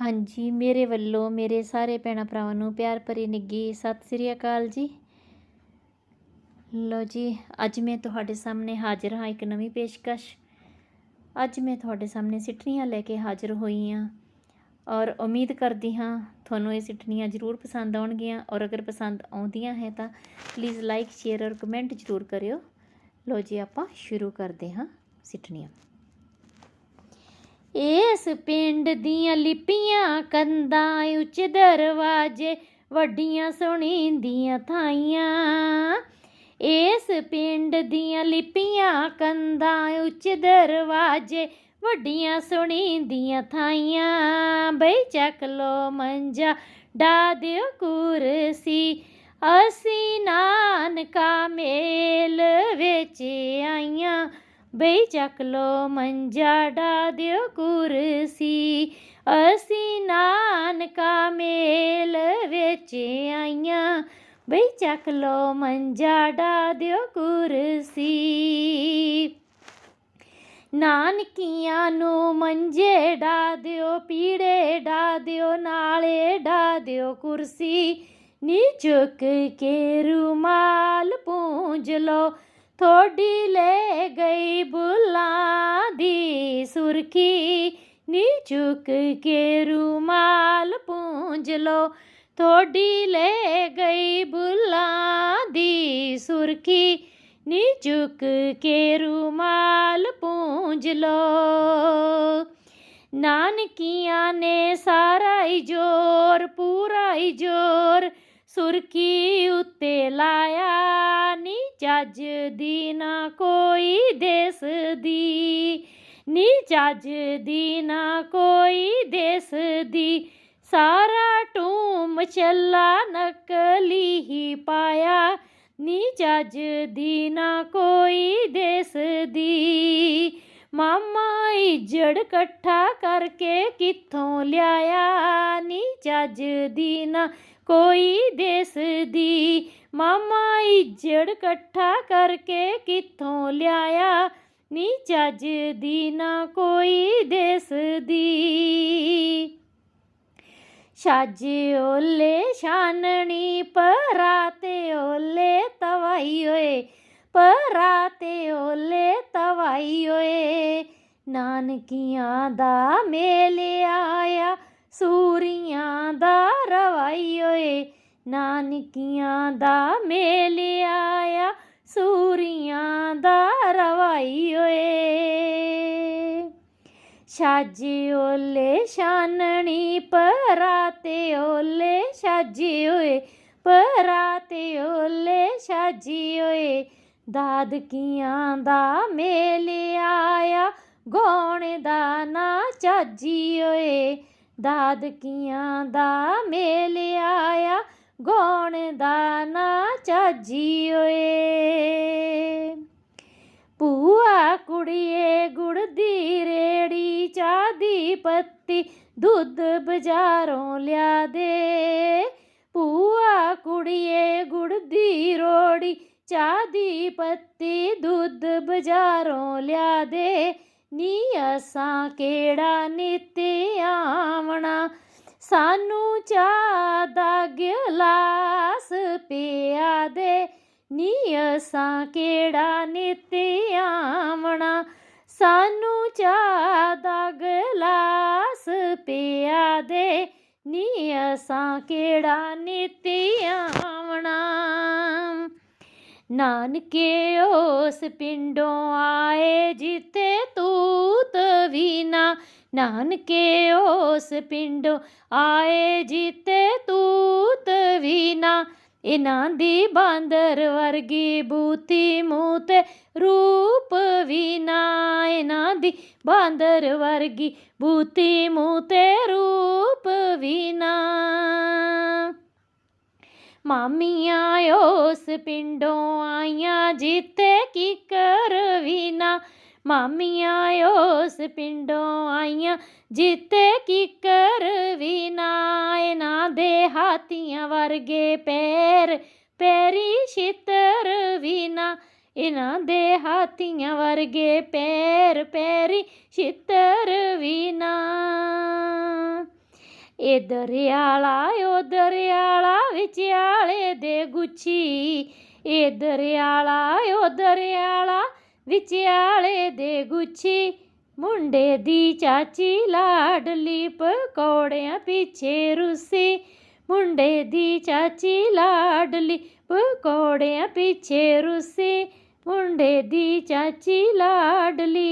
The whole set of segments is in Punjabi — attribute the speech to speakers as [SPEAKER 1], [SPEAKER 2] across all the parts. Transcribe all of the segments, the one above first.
[SPEAKER 1] ਹਾਂਜੀ, ਮੇਰੇ ਵੱਲੋਂ ਮੇਰੇ ਸਾਰੇ ਭੈਣਾਂ ਭਰਾਵਾਂ ਨੂੰ ਪਿਆਰ ਭਰੀ ਨਿੱਘੀ ਸਤਿ ਸ੍ਰੀ ਅਕਾਲ ਜੀ। ਲੋ ਜੀ, ਅੱਜ ਮੈਂ ਤੁਹਾਡੇ ਸਾਹਮਣੇ ਹਾਜ਼ਰ ਹਾਂ ਇੱਕ ਨਵੀਂ ਪੇਸ਼ਕਸ਼। ਅੱਜ ਮੈਂ ਤੁਹਾਡੇ ਸਾਹਮਣੇ ਸਿੱਠਣੀਆਂ ਲੈ ਕੇ ਹਾਜ਼ਰ ਹੋਈ ਹਾਂ ਔਰ ਉਮੀਦ ਕਰਦੀ ਹਾਂ ਤੁਹਾਨੂੰ ਇਹ ਸਿੱਠਣੀਆਂ ਜ਼ਰੂਰ ਪਸੰਦ ਆਉਣਗੀਆਂ ਔਰ ਅਗਰ ਪਸੰਦ ਆਉਂਦੀਆਂ ਹੈ ਤਾਂ ਪਲੀਜ਼ ਲਾਈਕ ਸ਼ੇਅਰ ਔਰ ਕਮੈਂਟ ਜ਼ਰੂਰ ਕਰਿਓ। ਲੋ ਜੀ, ਆਪਾਂ ਸ਼ੁਰੂ ਕਰਦੇ ਹਾਂ ਸਿੱਠਣੀਆਂ। ਇਸ ਪਿੰਡ ਦੀਆਂ ਲਿਪੀਆਂ ਕੰਧਾਂ ਉੱਚ ਦਰਵਾਜ਼ੇ ਵੱਡੀਆਂ ਸੁਣੀਂਦੀਆਂ ਥਾਈਆਂ। ਇਸ ਪਿੰਡ ਦੀਆਂ ਲਿਪੀਆਂ ਕੰਧਾਂ ਉੱਚ ਦਰਵਾਜ਼ੇ ਵੱਡੀਆਂ ਸੁਣੀਂਦੀਆਂ ਥਾਈਆਂ। ਬਈ ਚੱਕ ਲੋ ਮੰਜਾ, ਡਾ ਦਿਓ ਕੁਰਸੀ। ਅਸੀਂ ਨਾਨਕਾ ਮੇਲ ਵਿੱਚ ਆਈਆਂ। ਬਈ ਚੱਕ ਲੋ ਮੰਜਾ ਡਾ ਦਿਓ ਕੁਰਸੀ। ਅਸੀਂ ਨਾਨਕਾ ਮੇਲ ਵਿੱਚ ਆਈਆਂ। ਬਈ ਚੱਕ ਲੋ ਮੰਜਾ ਡਾ ਦਿਓ ਕੁਰਸੀ। ਨਾਨਕੀਆਂ ਨੂੰ ਮੰਜੇ ਡਾ ਦਿਓ, ਪੀੜੇ ਡਾ ਦਿਓ, ਨਾਲੇ ਡਾ ਦਿਓ ਕੁਰਸੀ। ਨੀ ਚੁੱਕ ਕੇ ਰੁਮਾਲ ਪੂੰਝ ਲੋ ਥੋੜੀ ਲੈ ਗਈ ਬੁੱਲਾਂ ਦੀ ਸੁਰਖੀ ਨੀ ਚੁੱਕ ਕੇ ਰੁਮਾਲ ਪੂੰਝ ਲੋ ਥੋੜੀ ਲੈ ਗਈ ਬੁੱਲਾਂ ਦੀ ਸੁਰਖੀ ਨੀ ਚੁੱਕ ਕੇ ਰੁਮਾਲ ਪੂੰਝ ਲੋ ਨਾਨਕੀਆਂ ਨੇ ਸਾਰਾ ਹੀ ਜੋਰ ਪੂਰਾ ਹੀ ਜੋਰ ਸੁਰਖੀ ਉੱਤੇ ਲਾਇਆ ਨੀ ਚੱਜ ਦੀ ਨਾ ਕੋਈ ਦੇਸ ਦੀ। ਨੀ ਚੱਜ ਦੀ ਨਾ ਕੋਈ ਦੇਸ ਦੀ। ਸਾਰਾ ਟੂਮ ਚੱਲਾ ਨਕਲੀ ਹੀ ਪਾਇਆ। ਨੀ ਚੱਜ ਦੀ ਨਾ ਕੋਈ ਦੇਸ ਦੀ। ਮਾਮਾ ਇੱਜੜ ਇਕੱਠਾ ਕਰਕੇ ਕਿੱਥੋਂ ਲਿਆਇਆ? ਨੀ ਚੱਜ ਦੀ ਨਾ ਕੋਈ ਦੇਸ ਦੀ ਮਾਮਾ ਇੱਜੜ ਇਕੱਠਾ ਕਰਕੇ ਕਿੱਥੋਂ ਲਿਆਇਆ? ਨੀ ਚੱਜ ਦੀ ਨਾ ਕੋਈ ਦੇਸ ਦੀ। ਛੱਜ ਓਲੇ ਛਾਨਣੀ, ਪਰਾਤੇ ਓਲੇ ਤਵਾਈ ਓਏ, ਪਰਾਤੇ ਓਲੇ ਤਵਾਈ ਓਏ। ਨਾਨਕੀਆਂ ਦਾ ਮੇਲ ਆਇਆ, ਸੂਰੀਆਂ ਦਾ ਰਵਾਈ ਨਾਨਕੀਆਂ ਦਾ ਮੇਲ ਆਇਆ, ਸੂਰੀਆਂ ਦਾ ਰਵਾਈ ਓਏ ਛੱਜ ਓਲੇ ਛਾਨਣੀ, ਪਰਾਤੇ ਓਲੇ ਛੱਜੀ ਓਏ ਪਰਾਤੇ ਓਲੇ ਛੱਜੀ ਓਏ ਦਾਦਕੀਆਂ ਦਾ ਮੇਲ ਆਇਆ, ਗੋਣ ਦਾ ਨਾ ਚਾਜੀ ਓਏ ਦਾਦਕੀਆਂ ਦਾ ਮੇਲ ਆਇਆ ਗੋਣ ਦਾ ਨਾ ਚਾਜੀ ਓਏ। ਪੂਆ ਕੁੜੀਏ ਗੁੜ ਦੀ ਰੇੜੀ, ਚਾਹ ਦੀ ਪੱਤੀ ਦੁੱਧ ਬਾਜ਼ਾਰੋਂ ਲਿਆ ਦੇ। ਪੂਆ ਕੁੜੀਏ ਗੁੜ ਦੀ ਰੋੜੀ, ਚਾਹ ਦੀ ਪੱਤੀ ਦੁੱਧ ਬਾਜ਼ਾਰੋਂ ਲਿਆ ਦੇ। ਨੀ ਅਸਾਂ ਕਿਹੜਾ ਨਿਤ ਆਵਣਾ ਸਾਨੂੰ ਚਾਹ ਦਾ ਗਿਲਾਸ ਪਿਆ ਦੇ। ਨੀ ਅਸਾਂ ਕਿਹੜਾ ਨਿਤ ਆਵਣਾ। ਸਾਨੂੰ ਚਾਹ ਦਾ ਗਲਾਸ ਪਿਆ ਦੇ। ਨੀ ਅਸਾਂ ਕਿਹੜਾ ਨਿਤ ਆਵਣਾ। ਨਾਨਕੇ ਉਸ ਪਿੰਡੋਂ ਆਏ ਜਿੱਤੇ ਤੂਤ ਵੀ ਨਾਨਕੇ ਉਸ ਪਿੰਡੋਂ ਆਏ ਜੀਤੇ ਤੂਤ ਵੀ ਨਾ। ਇਹਨਾਂ ਦੀ ਬਾਂਦਰ ਵਰਗੀ ਬੂਤੀ ਮੂੰਹ ਤੇ ਰੂਪ ਵੀ ਨਾ। ਇਹਨਾਂ ਦੀ ਬਾਂਦਰ ਵਰਗੀ ਬੂਤੀ ਮੂੰਹ ਤੇ ਰੂਪ ਵੀ ਨਾ। ਮਾਮੀਆਂ ਉਸ ਪਿੰਡੋਂ ਆਈਆਂ ਜਿੱਤੇ ਕਿਕਰ ਵੀ ਨਾ। ਮਾਮੀਆਂ ਉਸ ਪਿੰਡੋਂ ਆਈਆਂ ਜਿੱਤੇ ਕਿਕਰ ਵੀ ਨਾ ਇਹਨਾਂ ਦੇ ਹਾਥੀਆਂ ਵਰਗੇ ਪੈਰ, ਪੈਰੀ ਛਿੱਤਰ ਵੀ ਨਾ, ਇਹਨਾਂ ਦੇ ਹਾਥੀਆਂ ਵਰਗੇ ਪੈਰ, ਪੈਰੀ ਛਿੱਤਰ ਵੀ ਨਾ। ਇਧਰ ਆਲਾ ਉਧਰ ਆਲਾ ਵਿਚਾਲੇ ਦੇ ਗੁੱਛੀ ਇਧਰ ਆਲਾ ਉਧਰ ਆਲਾ ਵਿਚਾਲੇ ਦੇ ਗੁੱਛੀ, ਮੁੰਡੇ ਦੀ ਚਾਚੀ ਲਾਡਲੀ ਪਕੌੜਿਆਂ ਪਿੱਛੇ ਰੁੱਸੀ, ਮੁੰਡੇ ਦੀ ਚਾਚੀ ਲਾਡਲੀ ਪਕੌੜਿਆਂ ਪਿੱਛੇ ਰੁੱਸੀ, ਮੁੰਡੇ ਦੀ ਚਾਚੀ ਲਾਡਲੀ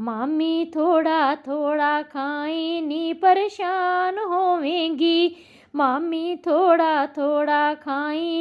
[SPEAKER 1] ਮਾਮੀ ਥੋੜਾ ਥੋੜਾ ਖਾਈ ਨੀ ਪਰੇਸ਼ਾਨ ਹੋਵੇਂਗੀ, ਮਾਮੀ ਥੋੜਾ ਥੋੜਾ ਖਾਈ